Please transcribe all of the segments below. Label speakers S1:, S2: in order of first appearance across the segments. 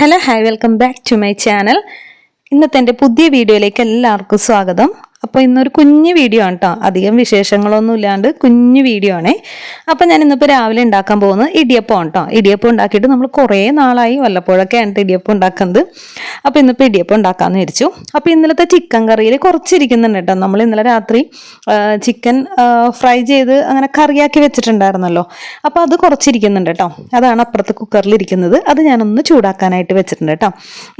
S1: Hello hi welcome back to my channel ഇന്നത്തെ എന്റെ പുതിയ വീഡിയോയിലേക്ക് എല്ലാവർക്കും സ്വാഗതം. അപ്പോൾ ഇന്നൊരു കുഞ്ഞു വീഡിയോ ആണ് കേട്ടോ അധികം വിശേഷങ്ങളൊന്നും ഇല്ലാണ്ട് കുഞ്ഞു വീഡിയോ ആണേ. അപ്പോൾ ഞാൻ ഇന്നിപ്പോൾ രാവിലെ ഉണ്ടാക്കാൻ പോകുന്നത് ഇടിയപ്പം കേട്ടോ ഇടിയപ്പം ഉണ്ടാക്കിയിട്ട് നമ്മൾ കുറേ നാളായി വല്ലപ്പോഴൊക്കെ ആണ് ഇടിയപ്പം ഉണ്ടാക്കുന്നത്. അപ്പോൾ ഇന്നിപ്പോൾ ഇടിയപ്പം ഉണ്ടാക്കാമെന്ന് വിചാരിച്ചു. അപ്പോൾ ഇന്നലത്തെ ചിക്കൻ കറിയിൽ കുറച്ചിരിക്കുന്നുണ്ട് കേട്ടോ നമ്മൾ ഇന്നലെ രാത്രി ചിക്കൻ ഫ്രൈ ചെയ്ത് അങ്ങനെ കറിയാക്കി വെച്ചിട്ടുണ്ടായിരുന്നല്ലോ. അപ്പോൾ അത് കുറച്ചിരിക്കുന്നുണ്ട് കേട്ടോ അതാണ് അപ്പുറത്ത് കുക്കറിൽ ഇരിക്കുന്നത്. അത് ഞാനൊന്ന് ചൂടാക്കാനായിട്ട് വെച്ചിട്ടുണ്ട് കേട്ടോ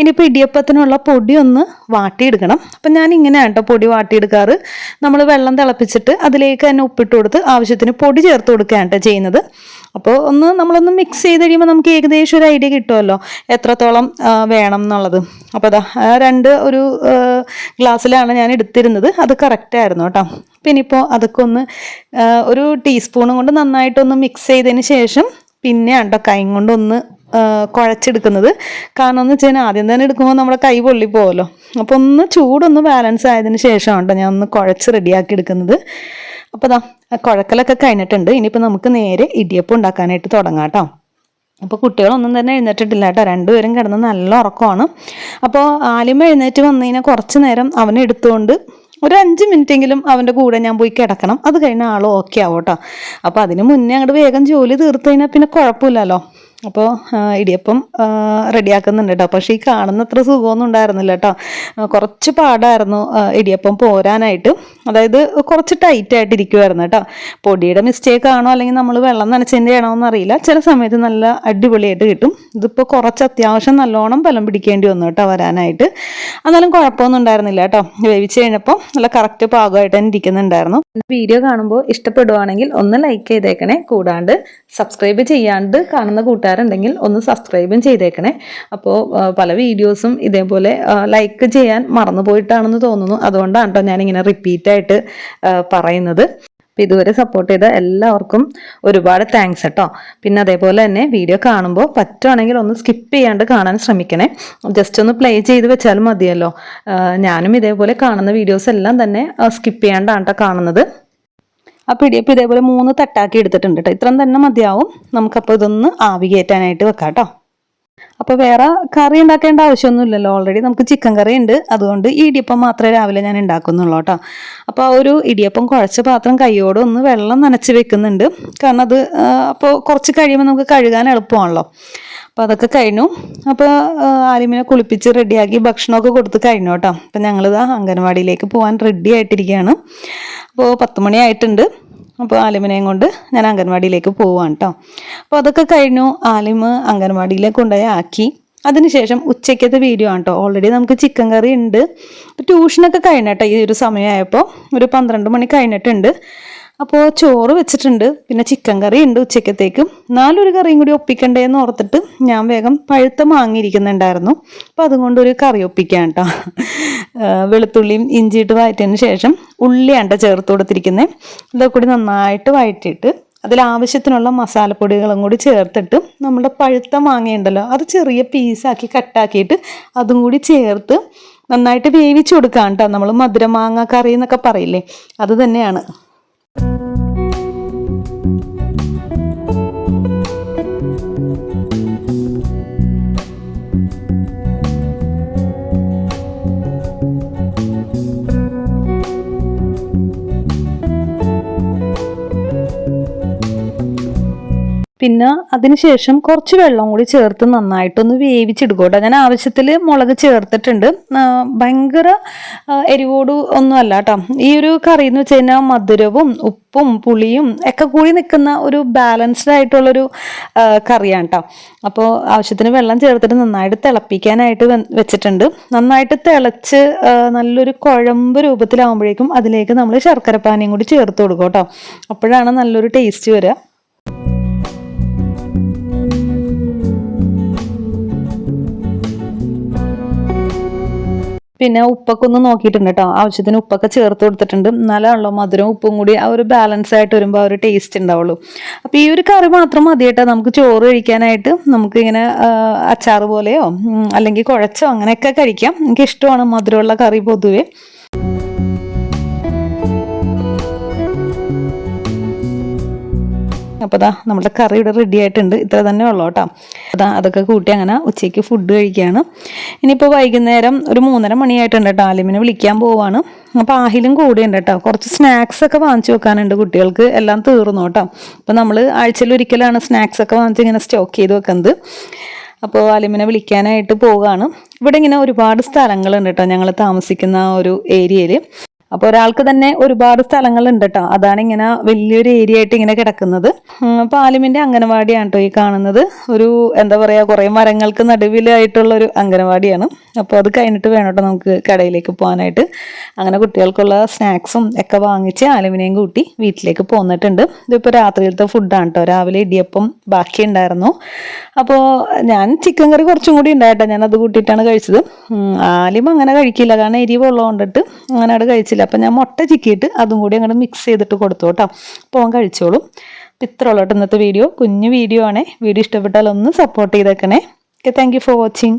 S1: ഇനിയിപ്പോൾ ഇടിയപ്പത്തിനുള്ള പൊടി ഒന്ന് വാട്ടിയെടുക്കണം. അപ്പം ഞാൻ ഇങ്ങനെയാണ് കേട്ടോ പൊടി വാട്ടിയെടുക്കാറ് നമ്മൾ വെള്ളം തിളപ്പിച്ചിട്ട് അതിലേക്ക് തന്നെ ഉപ്പിട്ട് കൊടുത്ത് ആവശ്യത്തിന് പൊടി ചേർത്ത് കൊടുക്കുകയാണ് കേട്ടോ ചെയ്യുന്നത്. അപ്പോൾ ഒന്ന് നമ്മളൊന്ന് മിക്സ് ചെയ്ത് കഴിയുമ്പോൾ നമുക്ക് ഏകദേശം ഒരു ഐഡിയ കിട്ടുമല്ലോ എത്രത്തോളം വേണം എന്നുള്ളത്. അപ്പോൾ അതാ രണ്ട് ഒരു ഗ്ലാസ്സിലാണ് ഞാൻ എടുത്തിരുന്നത്. അത് കറക്റ്റായിരുന്നു കേട്ടോ പിന്നെ ഇപ്പോൾ അതൊക്കെ ഒന്ന് ഒരു ടീസ്പൂണും കൊണ്ട് നന്നായിട്ടൊന്ന് മിക്സ് ചെയ്തതിന് ശേഷം പിന്നെ കേട്ടോ കൈ കൊണ്ടൊന്ന് കുഴച്ചെടുക്കുന്നത്. കാരണം എന്ന് വെച്ച് കഴിഞ്ഞാൽ ആദ്യം തന്നെ എടുക്കുമ്പോൾ നമ്മുടെ കൈ പൊള്ളിപ്പോവല്ലോ അപ്പോൾ ഒന്ന് ചൂടൊന്ന് ബാലൻസ് ആയതിന് ശേഷമാണ് ഞാൻ ഒന്ന് കുഴച്ച് റെഡിയാക്കി എടുക്കുന്നത്. അപ്പോൾ ദാ കുഴക്കലൊക്കെ കഴിഞ്ഞിട്ടുണ്ട്. ഇനിയിപ്പോൾ നമുക്ക് നേരെ ഇടിയപ്പം ഉണ്ടാക്കാനായിട്ട് തുടങ്ങാം കേട്ടോ. അപ്പോൾ കുട്ടികളൊന്നും തന്നെ എഴുന്നേറ്റിട്ടില്ല കേട്ടോ. രണ്ടുപേരും കിടന്ന് നല്ല ഉറക്കമാണ്. അപ്പോൾ ആലിമ എഴുന്നേറ്റ് വന്നു കഴിഞ്ഞാൽ കുറച്ച് നേരം അവനെ എടുത്തുകൊണ്ട് ഒരു അഞ്ച് മിനിറ്റെങ്കിലും അവന്റെ കൂടെ ഞാൻ പോയി കിടക്കണം. അത് കഴിഞ്ഞാൽ ആൾ ഓക്കെ ആവും കേട്ടോ. അപ്പോൾ അതിന് മുന്നേ അങ്ങോട്ട് വേഗം ജോലി തീർത്തു കഴിഞ്ഞാൽ പിന്നെ കുഴപ്പമില്ലല്ലോ. അപ്പോൾ ഇടിയപ്പം റെഡിയാക്കുന്നുണ്ട് കേട്ടോ പക്ഷേ ഈ കാണുന്ന അത്ര സുഖമൊന്നും ഉണ്ടായിരുന്നില്ല കേട്ടോ കുറച്ച് പാടായിരുന്നു ഇടിയപ്പം പോരാനായിട്ട്. അതായത് കുറച്ച് ടൈറ്റ് ആയിട്ട് ഇരിക്കുമായിരുന്നു കേട്ടോ പൊടിയുടെ മിസ്റ്റേക്ക് ആണോ അല്ലെങ്കിൽ നമ്മൾ വെള്ളം നനച്ചതിന്റെ ആണോ എന്നറിയില്ല ചില സമയത്ത് നല്ല അടിപൊളിയായിട്ട് കിട്ടും. ഇതിപ്പോൾ കുറച്ച് അത്യാവശ്യം നല്ലോണം ബലം പിടിക്കേണ്ടി വന്നു കേട്ടോ വരാനായിട്ട്. എന്നാലും കുഴപ്പമൊന്നും ഉണ്ടായിരുന്നില്ല കേട്ടോ വേവിച്ച് കഴിഞ്ഞപ്പോൾ നല്ല കറക്റ്റ് പാകമായിട്ട് തന്നെ ഇരിക്കുന്നുണ്ടായിരുന്നു. വീഡിയോ കാണുമ്പോൾ ഇഷ്ടപ്പെടുവാണെങ്കിൽ ഒന്ന് ലൈക്ക് ചെയ്തേക്കണേ. കൂടാണ്ട് സബ്സ്ക്രൈബ് ചെയ്യാണ്ട് കാണുന്ന കൂട്ടുകാരുണ്ടെങ്കിൽ ഒന്ന് സബ്സ്ക്രൈബും ചെയ്തേക്കണേ. അപ്പോൾ പല വീഡിയോസും ഇതേപോലെ ലൈക്ക് ചെയ്യാൻ മറന്നു പോയിട്ടാണെന്ന് തോന്നുന്നു. അതുകൊണ്ടാണ് കേട്ടോ ഞാനിങ്ങനെ റിപ്പീറ്റായിട്ട് പറയുന്നത്. അപ്പോൾ ഇതുവരെ സപ്പോർട്ട് ചെയ്ത എല്ലാവർക്കും ഒരുപാട് താങ്ക്സ് കേട്ടോ പിന്നെ അതേപോലെ തന്നെ വീഡിയോ കാണുമ്പോൾ പറ്റുവാണെങ്കിൽ ഒന്ന് സ്കിപ്പ് ചെയ്യാണ്ട് കാണാൻ ശ്രമിക്കണേ. ജസ്റ്റ് ഒന്ന് പ്ലേ ചെയ്ത് വെച്ചാലും മതിയല്ലോ. ഞാനും ഇതേപോലെ കാണുന്ന വീഡിയോസ് എല്ലാം തന്നെ സ്കിപ്പ് ചെയ്യാണ്ടാണ് കേട്ടോ കാണുന്നത്. അപ്പോൾ ഇടിയപ്പം ഇതേപോലെ മൂന്ന് തട്ടാക്കി എടുത്തിട്ടുണ്ട് കേട്ടോ ഇത്രയും തന്നെ മതിയാവും. നമുക്കപ്പോൾ ഇതൊന്ന് ആവി കയറ്റാനായിട്ട് വെക്കാം കേട്ടോ അപ്പോൾ വേറെ കറി ഉണ്ടാക്കേണ്ട ആവശ്യമൊന്നുമില്ലല്ലോ. ഓൾറെഡി നമുക്ക് ചിക്കൻ കറി ഉണ്ട്. അതുകൊണ്ട് ഈ ഇടിയപ്പം മാത്രമേ രാവിലെ ഞാൻ ഉണ്ടാക്കുന്നുള്ളൂ കേട്ടോ അപ്പോൾ ആ ഒരു ഇടിയപ്പം കുഴച്ച പാത്രം കൈയോടെ ഒന്ന് വെള്ളം നനച്ച് വെക്കുന്നുണ്ട്. കാരണം അത് അപ്പോൾ കുറച്ച് കഴിയുമ്പോൾ നമുക്ക് കഴുകാൻ എളുപ്പമാണല്ലോ. അപ്പോൾ അതൊക്കെ കഴിഞ്ഞു. അപ്പോൾ ആലിമിനെ കുളിപ്പിച്ച് റെഡിയാക്കി ഭക്ഷണമൊക്കെ കൊടുത്ത് കഴിഞ്ഞു കേട്ടോ. അപ്പം ഞങ്ങളിതാ അംഗനവാടിയിലേക്ക് പോകാൻ റെഡി ആയിട്ടിരിക്കുകയാണ്. അപ്പോൾ പത്ത് മണിയായിട്ടുണ്ട് അപ്പോൾ ആലിമിനെയും കൊണ്ട് ഞാൻ അംഗൻവാടിയിലേക്ക് പോവാണ് കേട്ടോ. അപ്പോൾ അതൊക്കെ കഴിഞ്ഞു. ആലിമ് അംഗൻവാടിയിലേക്ക് കൊണ്ടുപോയി ആക്കി. അതിനുശേഷം ഉച്ചയ്ക്കത്തെ വീഡിയോ ആണ് കേട്ടോ. ഓൾറെഡി നമുക്ക് ചിക്കൻ കറി ഉണ്ട്. ട്യൂഷനൊക്കെ കഴിഞ്ഞിട്ടോ ഈ ഒരു സമയമായപ്പോൾ. ഒരു പന്ത്രണ്ട് മണി കഴിഞ്ഞിട്ടുണ്ട്. അപ്പോൾ ചോറ് വെച്ചിട്ടുണ്ട് പിന്നെ ചിക്കൻ കറി ഉണ്ട് ഉച്ചക്കത്തേക്കും. നാലൊരു കറിയും കൂടി ഒപ്പിക്കണ്ടേ എന്ന് ഓർത്തിട്ട് ഞാൻ വേഗം പഴുത്ത മാങ്ങിയിരിക്കുന്നുണ്ടായിരുന്നു അപ്പോൾ അതുകൊണ്ട് ഒരു കറി ഒപ്പിക്കാം കേട്ടോ. വെളുത്തുള്ളിയും ഇഞ്ചിയിട്ട് വഴറ്റിയതിന് ശേഷം ഉള്ളിയാണ്ട ചേർത്ത് കൊടുത്തിരിക്കുന്നത് ഇതൊക്കെ കൂടി നന്നായിട്ട് വഴറ്റിയിട്ട് അതിൽ ആവശ്യത്തിനുള്ള മസാലപ്പൊടികളും കൂടി ചേർത്തിട്ട് നമ്മുടെ പഴുത്ത മാങ്ങയുണ്ടല്ലോ അത് ചെറിയ പീസാക്കി കട്ടാക്കിയിട്ട് അതും കൂടി ചേർത്ത് നന്നായിട്ട് വേവിച്ചു കൊടുക്കാം കേട്ടോ. നമ്മൾ മധുരമാങ്ങ കറി എന്നൊക്കെ പറയില്ലേ അത് തന്നെയാണ്. പിന്നെ അതിനുശേഷം കുറച്ച് വെള്ളം കൂടി ചേർത്ത് നന്നായിട്ടൊന്ന് വേവിച്ചെടുക്കും കേട്ടോ ഞാൻ ആവശ്യത്തിൽ മുളക് ചേർത്തിട്ടുണ്ട്. ഭയങ്കര എരിവോട് എരിവോട് ഒന്നുമല്ല കേട്ടോ ഈ ഒരു കറി എന്ന് വെച്ച് കഴിഞ്ഞാൽ മധുരവും ഉപ്പും പുളിയും ഒക്കെ കൂടി നിൽക്കുന്ന ഒരു ബാലൻസ്ഡ് ആയിട്ടുള്ളൊരു കറിയാണ് കേട്ടോ അപ്പോൾ ആവശ്യത്തിന് വെള്ളം ചേർത്തിട്ട് നന്നായിട്ട് തിളപ്പിക്കാനായിട്ട് വെച്ചിട്ടുണ്ട്. നന്നായിട്ട് തിളച്ച് നല്ലൊരു കുഴമ്പ് രൂപത്തിലാവുമ്പോഴേക്കും അതിലേക്ക് നമ്മൾ ശർക്കര പാനിയും കൂടി ചേർത്ത് കൊടുക്കും കേട്ടോ അപ്പോഴാണ് നല്ലൊരു ടേസ്റ്റ് വരിക പിന്നെ ഉപ്പൊക്കെ ഒന്ന് നോക്കിയിട്ടുണ്ട് കേട്ടോ ആവശ്യത്തിന് ഉപ്പൊക്കെ ചേർത്ത് കൊടുത്തിട്ടുണ്ട്. എന്നാലാണല്ലോ മധുരം ഉപ്പും കൂടി. ആ ഒരു ബാലൻസ് ആയിട്ട് വരുമ്പോൾ ആ ഒരു ടേസ്റ്റ് ഉണ്ടാവുള്ളൂ. അപ്പോൾ ഈ ഒരു കറി മാത്രം മതി കേട്ടോ നമുക്ക് ചോറ് കഴിക്കാനായിട്ട് നമുക്ക് ഇങ്ങനെ അച്ചാറ് പോലെയോ അല്ലെങ്കിൽ കുഴച്ചോ അങ്ങനെയൊക്കെ കഴിക്കാം. എനിക്ക് ഇഷ്ടമാണ് മധുരമുള്ള കറി പൊതുവേ. അപ്പോൾ അതാ നമ്മുടെ കറി ഇവിടെ റെഡി ആയിട്ടുണ്ട്. ഇത്ര തന്നെ ഉള്ളൂ കേട്ടോ. അതാ അതൊക്കെ കൂട്ടി അങ്ങനെ ഉച്ചയ്ക്ക് ഫുഡ് കഴിക്കുകയാണ് ഇനിയിപ്പോൾ വൈകുന്നേരം ഒരു മൂന്നര മണിയായിട്ടുണ്ട് കേട്ടോ. ആലിമിനെ വിളിക്കാൻ പോവാണ്. അപ്പോൾ ആഹിലും കൂടിയുണ്ട് കേട്ടോ. കുറച്ച് സ്നാക്സ് ഒക്കെ വാങ്ങിച്ചു വെക്കാനുണ്ട് കുട്ടികൾക്ക്. എല്ലാം തീർന്നു കേട്ടോ. അപ്പോൾ നമ്മൾ ആഴ്ചയിൽ ഒരിക്കലാണ് സ്നാക്സ് ഒക്കെ വാങ്ങിച്ച് ഇങ്ങനെ സ്റ്റോക്ക് ചെയ്ത് വെക്കുന്നത്. അപ്പോൾ ആലിമിനെ വിളിക്കാനായിട്ട് പോവുകയാണ് ഇവിടെ ഇങ്ങനെ ഒരുപാട് സ്ഥലങ്ങളുണ്ട് കേട്ടോ. ഞങ്ങൾ താമസിക്കുന്ന ഒരു ഏരിയയിൽ അപ്പോൾ ഒരാൾക്ക് തന്നെ ഒരുപാട് സ്ഥലങ്ങളുണ്ട് കേട്ടോ അതാണ് ഇങ്ങനെ വലിയൊരു ഏരിയ ആയിട്ട് ഇങ്ങനെ കിടക്കുന്നത്. പാലിമിന്റെ അംഗനവാടിയാണ് കേട്ടോ ഈ കാണുന്നത്. ഒരു എന്താ പറയുക കുറേ മരങ്ങൾക്ക് നടുവിലായിട്ടുള്ള ഒരു അംഗനവാടിയാണ്. അപ്പോൾ അത് കഴിഞ്ഞിട്ട് വേണം കേട്ടോ നമുക്ക് കടയിലേക്ക് പോകാനായിട്ട്. അങ്ങനെ കുട്ടികൾക്കുള്ള സ്നാക്സും ഒക്കെ വാങ്ങിച്ച് ആലുമിനെയും കൂട്ടി വീട്ടിലേക്ക് പോന്നിട്ടുണ്ട്. ഇതിപ്പോൾ രാത്രിയിലത്തെ ഫുഡാണ് കേട്ടോ രാവിലെ ഇടിയപ്പം ബാക്കി ഉണ്ടായിരുന്നു. അപ്പോൾ ഞാൻ ചിക്കൻ കറി കുറച്ചും കൂടി ഉണ്ടായിട്ടോ. ഞാൻ അത് കൂട്ടിയിട്ടാണ് കഴിച്ചത്. ആലിമ ആലിം അങ്ങനെ കഴിക്കില്ല. കാരണം എരിവ് ഉള്ളതുകൊണ്ടിട്ട് അങ്ങനെ അവിടെ കഴിച്ചില്ല. അപ്പം ഞാൻ മുട്ട ചിക്കിയിട്ട് അതും കൂടി അങ്ങോട്ട് മിക്സ് ചെയ്തിട്ട് കൊടുത്തു കേട്ടോ. അപ്പോൾ അവൻ കഴിച്ചോളും. അപ്പം ഇത്ര ഉള്ളൂ ഇന്നത്തെ വീഡിയോ കുഞ്ഞു വീഡിയോ ആണേ. വീഡിയോ ഇഷ്ടപ്പെട്ടാൽ ഒന്ന് സപ്പോർട്ട് ചെയ്തേക്കണേ. Okay thank for watching